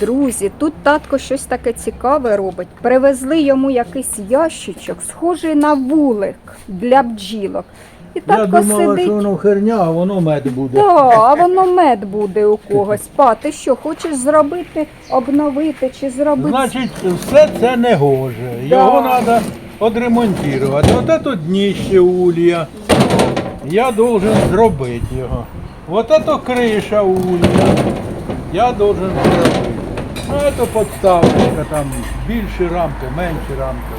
Друзі, тут татко щось таке цікаве робить. Привезли йому якийсь ящичок, схожий на вулик для бджілок. І Я татко думала, сидить. що воно херня, а воно мед буде. Так, а воно мед буде у когось. Па, ти що, хочеш зробити, обновити чи зробити? Значить, все це не гоже. Його треба відремонтувати. От це дніще улья. Я должен зробити його. Вот это криша улья. Я должен зробити. Ну, це подставочка, там більші рамки, менші рамки.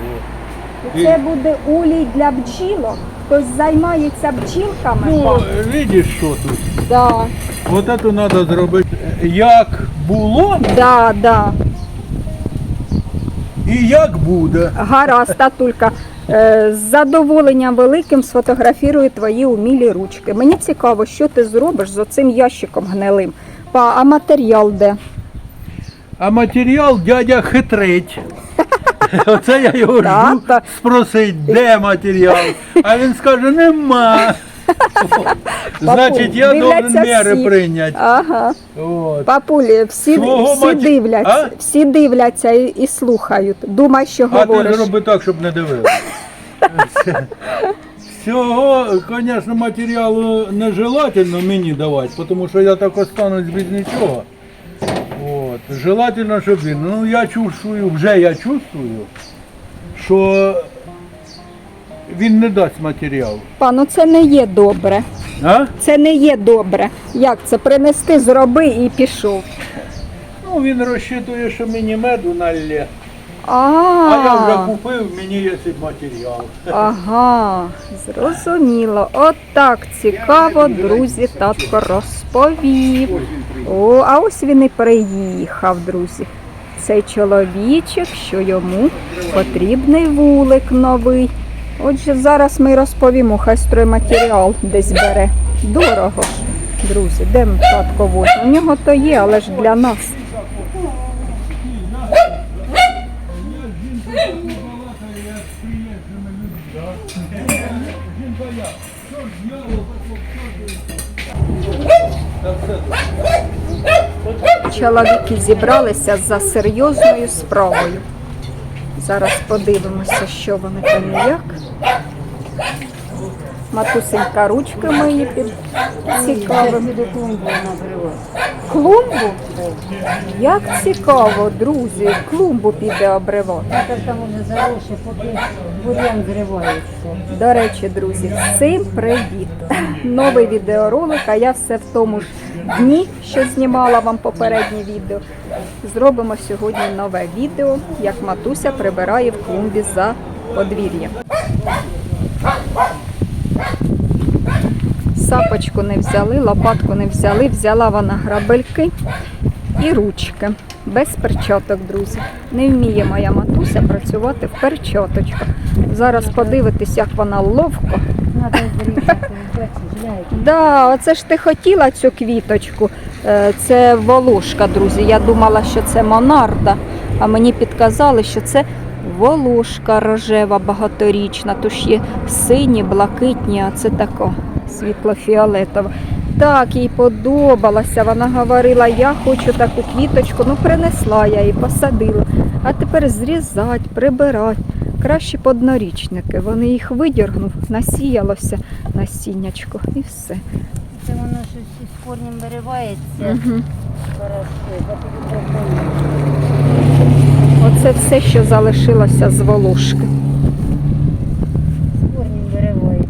О. Це буде улій для бджілок. Хтось займається бджілками. Ну, видиш, що тут? Да, Вот це треба зробити. Як було да, да. і як буде. Гаразд, татулька. Е, З задоволенням великим сфотографірую твої умілі ручки. Мені цікаво, що ти зробиш з оцим ящиком гнилим. Па, а матеріал де? А матеріал дядя хитрить. Оце я його жду Тата. спросить, де матеріал. А він скаже, нема. Значить, я дивляться міри всі. прийняти. Ага. От. Папулі, всі, Свого всі маті- дивляться, А? всі дивляться і, і слухають. Думай, що А говориш. ти зроби так, щоб не дивилися. Всього, звісно, матеріалу нежелательно мені давати, тому що я так останусь без нічого. Желательно, щоб він. Ну я чувствую, вже я чувствую, що він не дасть матеріал. Пану, це не є добре. А? Це не є добре. Як це? Принести, зроби і пішов. Ну він розчитує, що мені меду налє, А, я вже купив, мені є цей матеріал. Ага, зрозуміло. От так цікаво, друзі, татко розповів. О, а ось він і приїхав, друзі. Цей чоловічок, що йому потрібний вулик новий. Отже, зараз ми розповімо, хай стройматеріал десь бере. Дорого ж, друзі, де татко возьме? У нього то є, але ж для нас. Чоловіки зібралися за серйозною справою. Зараз подивимося, що вони там і як. Матусенька ручки мої під цікавим. Клумбу? Як цікаво, друзі, клумбу піде обривати. До речі, друзі, всім привіт! Новий відеоролик, а я все в тому ж дні, що знімала вам попереднє відео. Зробимо сьогодні нове відео, як матуся прибирає в клумбі за подвір'ям. Сапочку не взяли, лопатку не взяли, взяла вона грабельки і ручки. Без перчаток, друзі. Не вміє моя матуся працювати в перчаточках. Зараз подивитись, як вона ловко. Да, оце ж ти хотіла цю квіточку. Е, Це волошка, друзі. Я думала, що це монарда, а мені підказали, що це волошка рожева багаторічна. Тож є сині, блакитні, а це така світло-фіолетова. Так, їй подобалося. Вона говорила, я хочу таку квіточку. Ну, принесла я її, посадила. А тепер зрізати, прибирати. Краще поднорічники. Вони їх видіргнув, насіялося насіннячко і все. Це воно щось із корнем виривається. Угу. Хорошо, Оце все, що залишилося з волошки. Корнем виривається.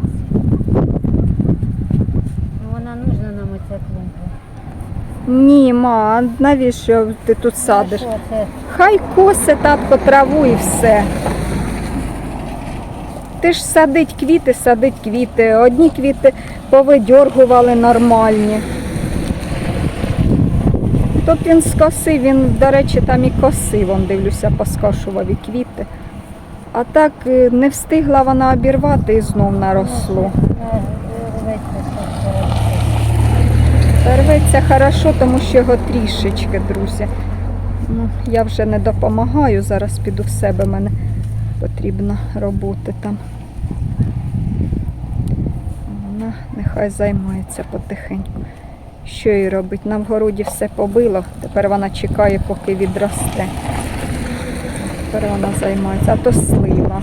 Ну, вона нужна нам оця клумба. Ні, ма, навіщо ти тут садиш? Це? Хай косе татко траву і все. Ти ж садить квіти, садить квіти. Одні квіти повидьоргували нормальні. Тут він скосив, він, до речі, там і косив, он дивлюся, поскошував і квіти. А так е, не встигла вона обірвати і знов наросло. А, виривається. Рветься хорошо, тому що його трішечки, друзі. Ну, я вже не допомагаю, зараз піду в себе, мене потрібно роботи там. Вона нехай займається потихеньку. Що їй робить? На вгороді все побило. Тепер вона чекає, поки відросте. Тепер вона займається. А то слива.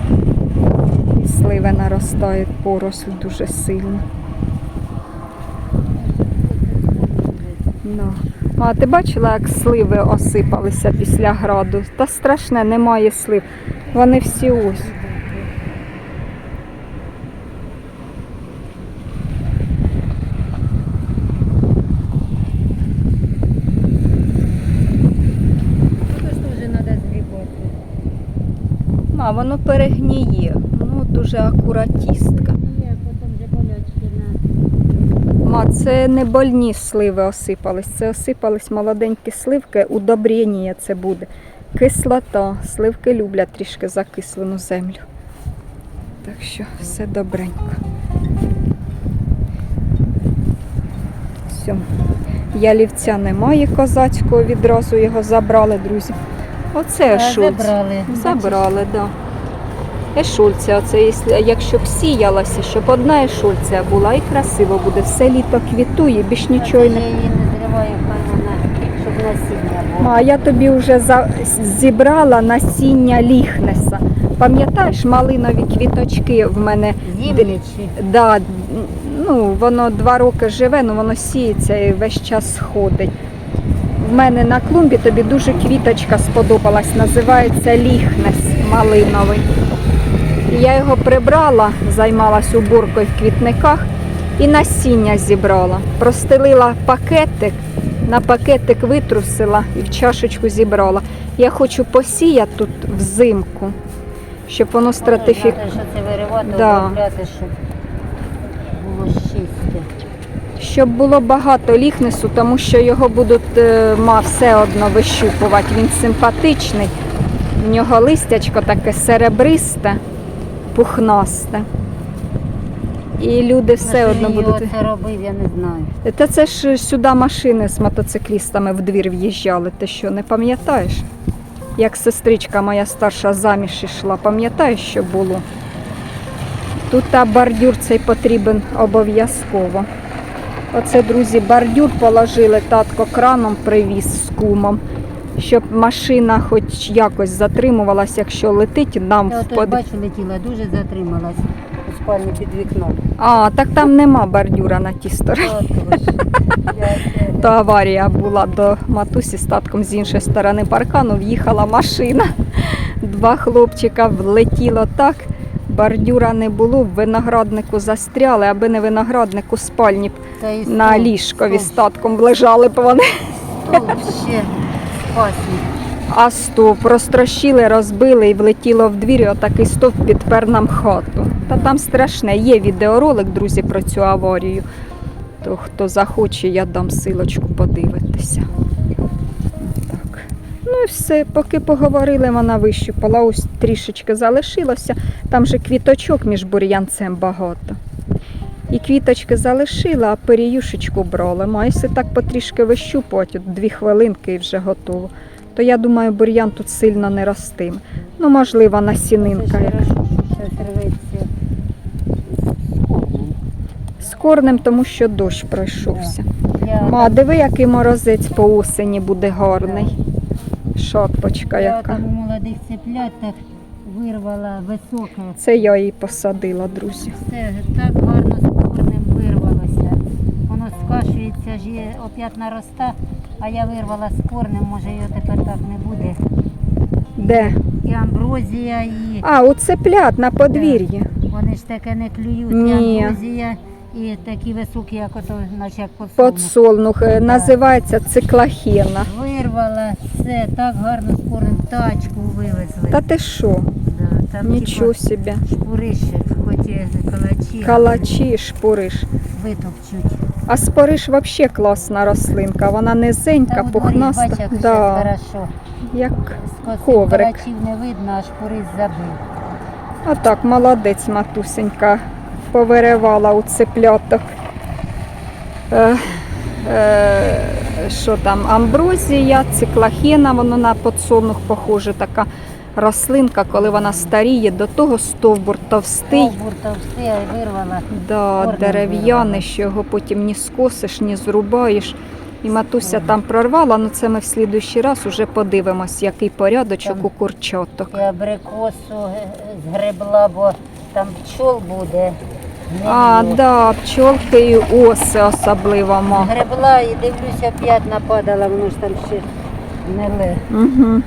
І сливи наростають поросль дуже сильно. Ну. А ти бачила, як сливи осипалися після граду? Та страшне, немає слив. Вони всі ось. Тут ж теж треба згрібати. А воно перегніє. Ну, дуже акуратістка. Ма, це не больні сливи осипались, це осипались молоденькі сливки, удобрення це буде. Кислота. Сливки люблять трішки закислену землю. Так що все добренько. Все. Ялівця немає козацького, відразу його забрали, друзі. Оце А, Шульц. Забрали. Забрали, так. Да. Ешульця, оце, якщо- б сіялася, щоб одна ешульця була і красиво буде. Все літо квітує, більш нічого й Я не. її не зриваю, щоб насіння було. А я тобі вже за... зібрала насіння ліхнеса. Пам'ятаєш, малинові квіточки в мене Зімничі. Да, ну, воно два роки живе, ну воно сіється і весь час сходить. В мене на клумбі тобі дуже квіточка сподобалась, називається ліхнес малиновий. Я його прибрала, займалась уборкою в квітниках і насіння зібрала. Простелила пакетик, на пакетик витрусила і в чашечку зібрала. Я хочу посіяти тут взимку, щоб воно стратифік... Що це виривати, Да. щоб було чисте. Щоб було багато ліхнесу, тому що його будуть е, ма все одно вищупувати. Він симпатичний. В нього листячко таке серебристе, пухнасте. І люди все На одно будуть. це робив, я не знаю. Та це ж сюди машини з мотоциклістами в двір в'їжджали. Ти що, не пам'ятаєш? Як сестричка моя старша заміж ішла, пам'ятаєш, що було? Тут та бордюр цей потрібен обов'язково. Оце, друзі, бордюр положили, татко краном привіз з кумом, щоб машина хоч якось затримувалась, якщо летить нам Я в ото бачу, летіла, дуже затрималась у спальні під вікном. А, так там нема бордюра на тій стороні. То аварія була до матусі з татком з іншої сторони паркану, в'їхала машина. Два хлопчика влетіло так. Бордюра не було, в винограднику застряли, аби не виноградник у спальні б Та і на стовп, ліжкові стовп, татком лежали б вони. стовп ще спасний. А стовп розтрощили, розбили і влетіло в двір, і отакий стовп підпер нам хату. Та там страшне. Є відеоролик, друзі, про цю аварію. То хто захоче, я дам силочку подивитися. Ну і все, поки поговорили, вона вищупала, ось трішечки залишилося. Там же квіточок між бур'янцем багато. І квіточки залишила, а періюшечку брала. Майся так потрішки вищупувати, от дві хвилинки і вже готово. То я думаю, бур'ян тут сильно не ростиме. Ну, можливо, насінинка. як. щось рветься. З корнем, тому що дощ пройшовся. Ма, диви, який морозець по осені буде гарний. Шапочка я яка. там у молодих цеплят так вирвала високе. Це я її посадила, друзі. Все так гарно з корнем вирвалося. Воно скашується ж є, опять нароста, а я вирвала з корнем, може його тепер так не буде. Де? І амброзія, і А, у цеплят на подвір'ї. вони ж таке не клюють. Ні. І амброзія, і такі високі, як ото, наче як подсолнух. Подсолнух е, називається циклахена. Вирвала все, так гарно з тачку вивезли. Та ти що? Да, там Нічого собі. шпурище, хоч і калачі, Калачі, шпуриш. витовчуть. А спориш взагалі класна рослинка. Вона низенька, Та у дворі, пухнаста. як да, хорошо. як Скосив коврик. калачів не видно, аж порис забив. Отак, молодець, матусенька, повиривала у цепляток. Е, е, що там, амброзія, циклахена, воно на подсолнух похоже, така рослинка, коли вона старіє, до того стовбур товстий. Стовбур товстий, а вирвала. Да, дерев'яний, що його потім ні скосиш, ні зрубаєш. І матуся там прорвала, ну це ми в слідуючий раз уже подивимось, який порядочок Там- у курчаток. І абрикосу е, згребла, бо там пчол буде. А, да, пчолки і оси особливо. ма. Гребла і дивлюся, п'ять нападала, воно ж там ще гниле. Угу.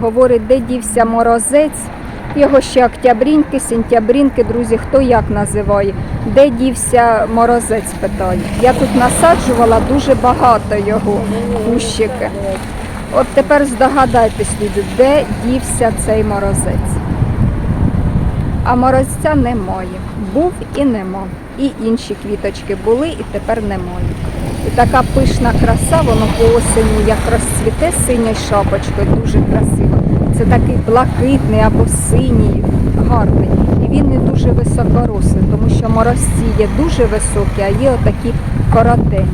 Говорить, де дівся морозець. Його ще октябріньки, сентябрінки, друзі, хто як називає. Де дівся морозець, питає. Я тут насаджувала дуже багато його кущики. От тепер здогадайтесь, люди, де дівся цей морозець. А морозця немає. Був і нема. І інші квіточки були, і тепер немає. І така пишна краса, воно по осені як розцвіте синьою шапочкою, дуже красиво. Це такий блакитний або синій, гарний. І він не дуже високорослий, тому що морозці є дуже високі, а є отакі коротенькі.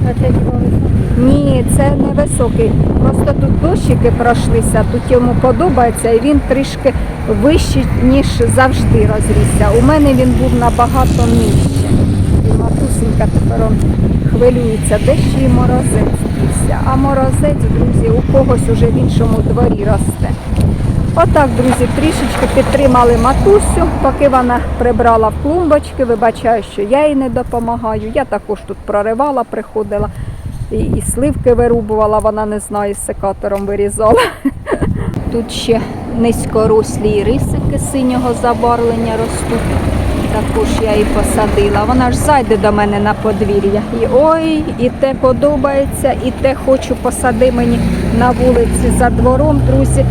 Ні, це не високий. Просто тут дощики пройшлися, тут йому подобається і він трішки вищий, ніж завжди розрісся. У мене він був набагато нижче. І матусенька тепер хвилюється, де ще й морозець дівся. А морозець, друзі, у когось уже в іншому дворі росте. Отак, друзі, трішечки підтримали матусю, поки вона прибрала в клумбочки. Вибачаю, що я їй не допомагаю. Я також тут проривала, приходила і, сливки вирубувала, вона не знаю, з секатором вирізала. Тут ще низькорослі рисики синього забарвлення ростуть. Також я її посадила. Вона ж зайде до мене на подвір'я. І ой, і те подобається, і те хочу посади мені на вулиці за двором, друзі.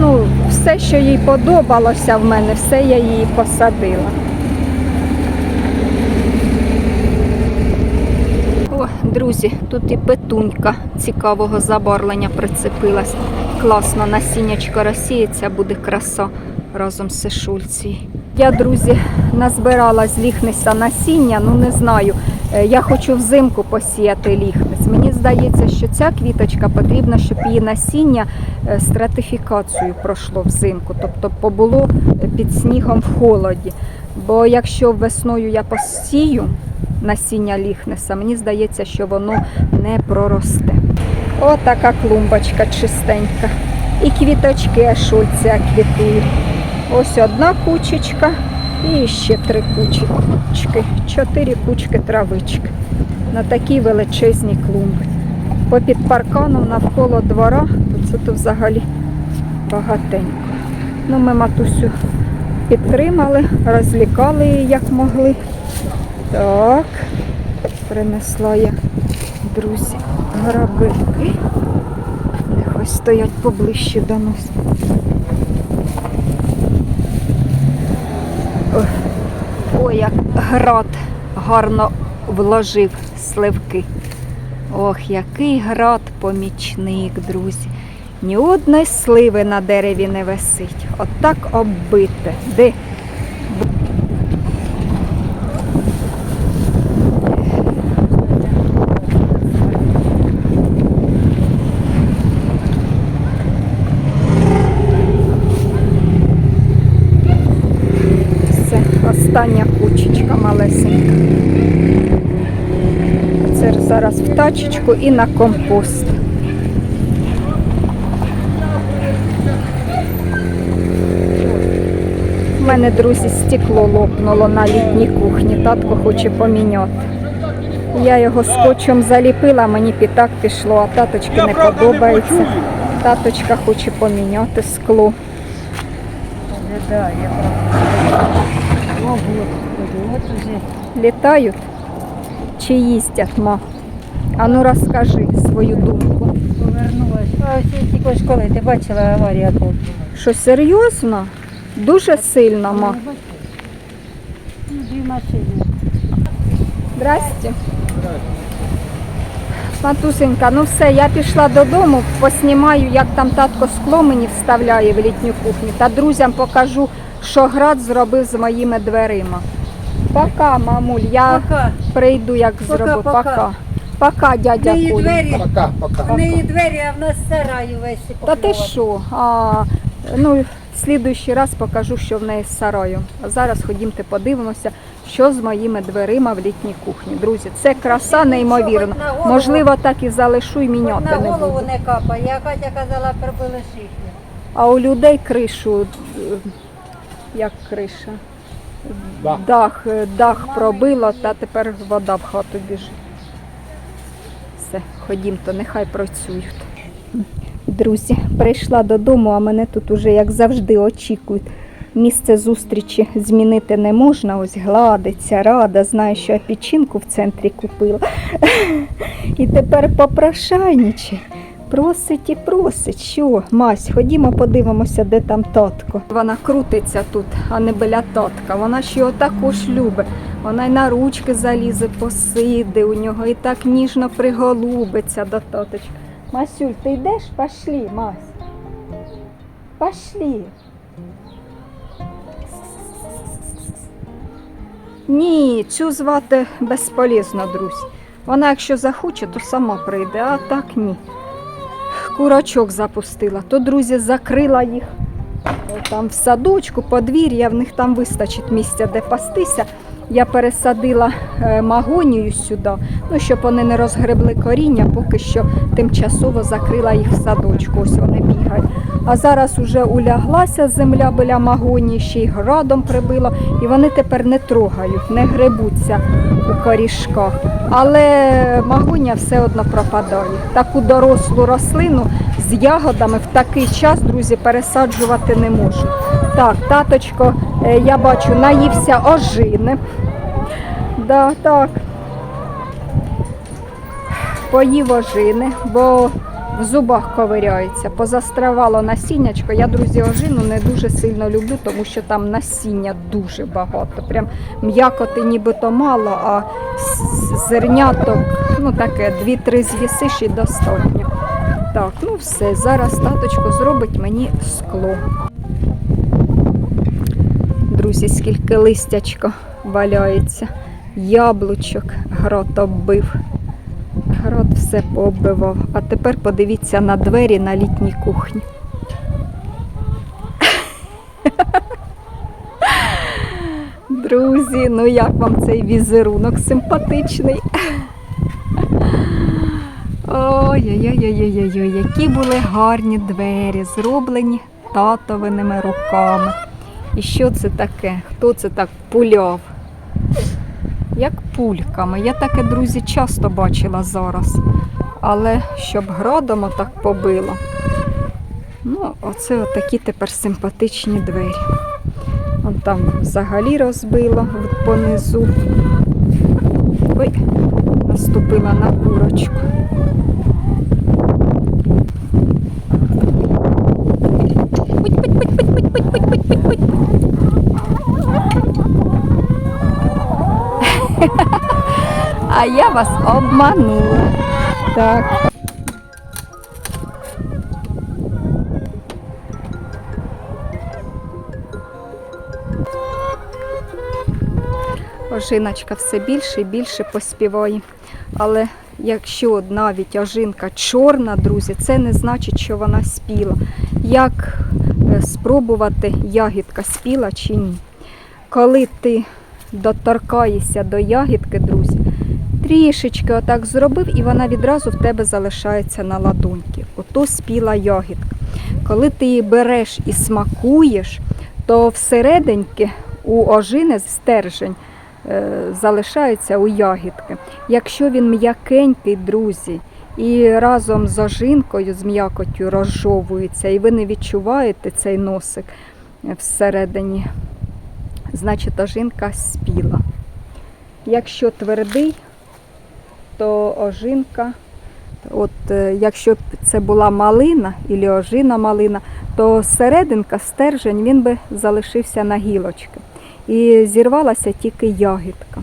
Ну, все, що їй подобалося в мене, все я її посадила. О, друзі, тут і петунька цікавого забарвлення прицепилась. Класно, насіннячко розсіється, буде краса разом з сешульцією. Я, друзі, назбирала з ліхниса насіння, ну не знаю. Е, Я хочу взимку посіяти ліхнис. Мені здається, що ця квіточка потрібна, щоб її насіння е, стратифікацію пройшло взимку, тобто побуло під снігом в холоді. Бо якщо весною я посію насіння ліхнеса, мені здається, що воно не проросте. Отака клумбочка чистенька. І квіточки ашульця квітують. Ось одна кучечка і ще три кучечки. Чотири кучки травички на такій величезній клумбі. Попід парканом навколо двора, це тут взагалі багатенько. Ну, ми матусю підтримали, розлікали її як могли. Так, принесла я, друзі, грабельки. Нехай стоять поближче до нас. Ой, як град гарно вложив сливки. Ох, який град помічник, друзі. Ні одної сливи на дереві не висить. Отак оббите. Де? Все, остання кучечка малесенька. Це зараз в тачечку і на компост. У мене, друзі, стекло лопнуло на літній кухні. Татко хоче поміняти. Я його скотчем заліпила, мені пітак пішло, а таточки не подобається. Таточка хоче поміняти скло. Ожидає, правда. От уже. Літають чи їздять, ма? А ну розкажи свою думку. Ось тільки ж коли ти бачила аварія тут. Що серйозно? Дуже сильно, ма. Ну, дві машини. Здрасте. Матусенька, ну все, я пішла додому, поснімаю, як там татко скло мені вставляє в літню кухню. Та друзям покажу, що град зробив з моїми дверима. Пока, мамуль, я Пока. прийду, як Пока, зроблю. пока. Пока. Пока, дядя неї Коля. двері, Пока, пока. в неї двері, а в нас сараю весь. Та ти що? А, ну, в слідуючий раз покажу, що в неї з сараю. А зараз ходімте подивимося, що з моїми дверима в літній кухні. Друзі, це краса неймовірна. Хоч на голову- Можливо, так і залишу і Хоч міняти на не голову буду. не капає. А Катя казала, пробили шифер. А у людей кришу, е, як криша? Дах. Дах, дах пробило, та тепер вода в хату біжить. Все, ходімто, нехай працюють. Друзі, прийшла додому, а мене тут уже, як завжди, очікують. Місце зустрічі змінити не можна, ось гладиться, рада, знає, що я печінку в центрі купила. І тепер попрошайничай. Просить і просить, що, Мась, ходімо подивимося, де там татко. Вона крутиться тут, а не біля татка. Вона ж його також любить. Вона й на ручки залізе, посиде у нього і так ніжно приголубиться до таточка. Масюль, ти йдеш? Пошли, Мась. Пошли. Ні, цю звати безполезно, друзі. Вона, якщо захоче, то сама прийде, а так ні. Курочок запустила, то друзі закрила їх там в садочку, подвір'я, в них там вистачить місця, де пастися. Я пересадила е, магонію сюди, ну, щоб вони не розгребли коріння, поки що тимчасово закрила їх в садочку. Ось вони бігають. А зараз уже уляглася земля біля магонії, ще й градом прибило, і вони тепер не трогають, не гребуться у корішках. Але магонія все одно пропадає. Таку дорослу рослину з ягодами в такий час, друзі, пересаджувати не можу. Так, таточко, я бачу, наївся ожини. Да, так. Поїв ожини, бо в зубах ковиряється. Позастравало насіннячко. Я, друзі, ожину не дуже сильно люблю, тому що там насіння дуже багато. Прям м'якоти нібито мало, а зерняток, ну таке, дві-три з'їсиш і достатньо. Так, ну все, зараз таточко зробить мені скло. Друзі, скільки листячка валяється, яблучок грот оббив. Грот все пооббивав. А тепер подивіться на двері на літній кухні. Друзі, ну як вам цей візерунок симпатичний? Ой-ой-ой-ой-ой, які були гарні двері, зроблені татовиними руками. І що це таке? Хто це так пуляв? Як пульками. Я таке, друзі, часто бачила зараз. Але щоб градом отак побило. Ну, оце отакі тепер симпатичні двері. Вон там взагалі розбило понизу. Ой, наступила на курочку. А я вас обманула. Так. Ожиночка все більше і більше поспіває. Але якщо навіть ожинка чорна, друзі, це не значить, що вона спіла. Як е, спробувати, ягідка спіла чи ні? Коли ти доторкаєшся до ягідки, друзі, трішечки отак зробив, і вона відразу в тебе залишається на ладоньки. Ото спіла ягідка. Коли ти її береш і смакуєш, то всерединки у ожини стержень е, залишається у ягідки. Якщо він м'якенький, друзі, і разом з ожинкою, з м'якоттю розжовується, і ви не відчуваєте цей носик всередині, значить ожинка спіла. Якщо твердий, то ожинка, от е, якщо б це була малина або ожина малина, то серединка, стержень, він би залишився на гілочки. І зірвалася тільки ягідка.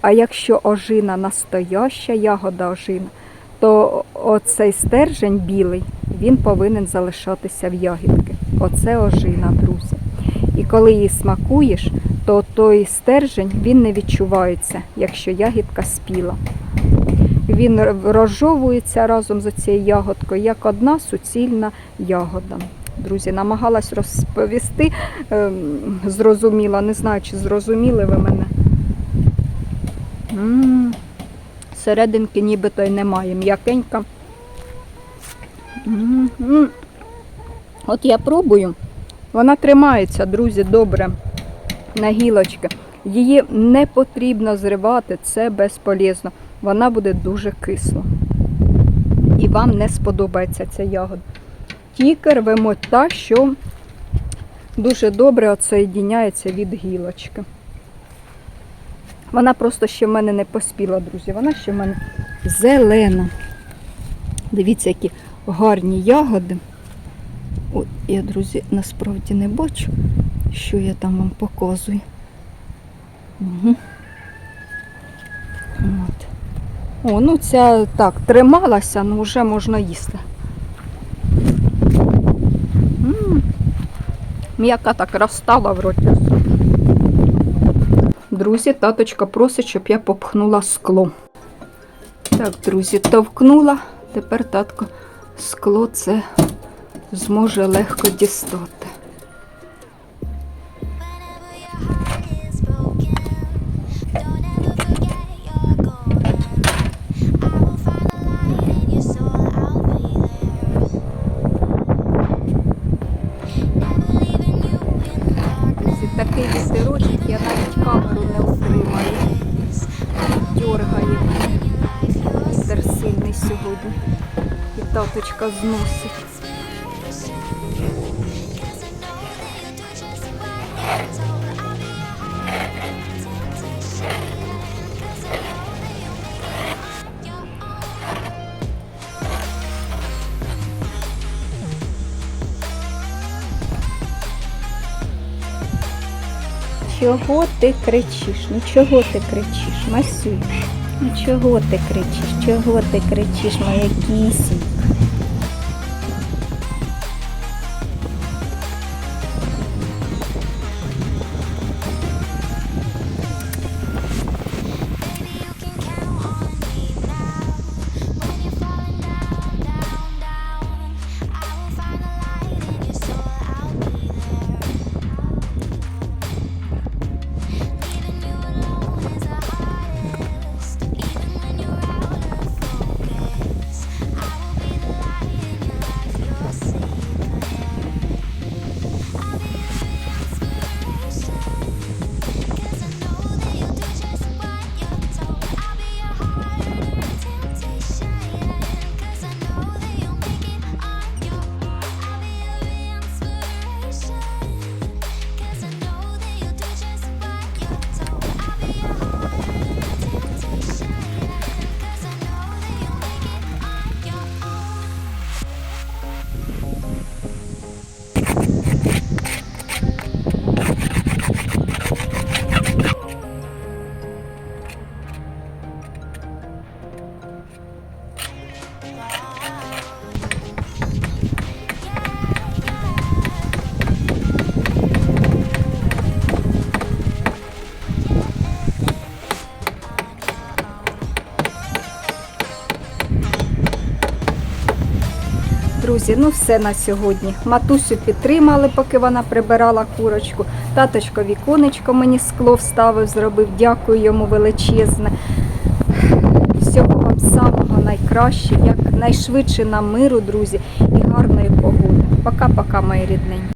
А якщо ожина настояща ягода ожина, то оцей стержень білий, він повинен залишатися в ягідки. Оце ожина, друзі. І коли її смакуєш, то той стержень він не відчувається, якщо ягідка спіла. Він розжовується разом з цією ягодкою, як одна суцільна ягода. Друзі, намагалась розповісти, ем, зрозуміла, не знаю, чи зрозуміли ви мене. М, Серединки нібито й немає, м'якенька. М, м. От я пробую, вона тримається, друзі, добре на гілочки. Її не потрібно зривати, це безполезно. Вона буде дуже кисла. І вам не сподобається ця ягода. Тільки рвемо та, що дуже добре отсоєдіняється від гілочки. Вона просто ще в мене не поспіла, друзі. Вона ще в мене зелена. Дивіться, які гарні ягоди. От я, друзі, насправді не бачу, що я там вам показую. Угу. От. О, ну ця так, трималася, ну вже можна їсти. М'яка так розстала в роті. Друзі, таточка просить, щоб я попхнула скло. Так, друзі, товкнула. Тепер татко скло це зможе легко дістати. Таточка зносить. Чого ти кричиш? Ну чого ти кричиш, Масюй? Ну чого ти кричиш? Чого ти кричиш, моя кісінька? Друзі, ну все на сьогодні. Матусю підтримали, поки вона прибирала курочку. Таточко віконечко мені скло вставив, зробив. Дякую йому величезне. Всього вам самого найкраще, як найшвидше нам миру, друзі, і гарної погоди. Пока-пока, мої рідненькі.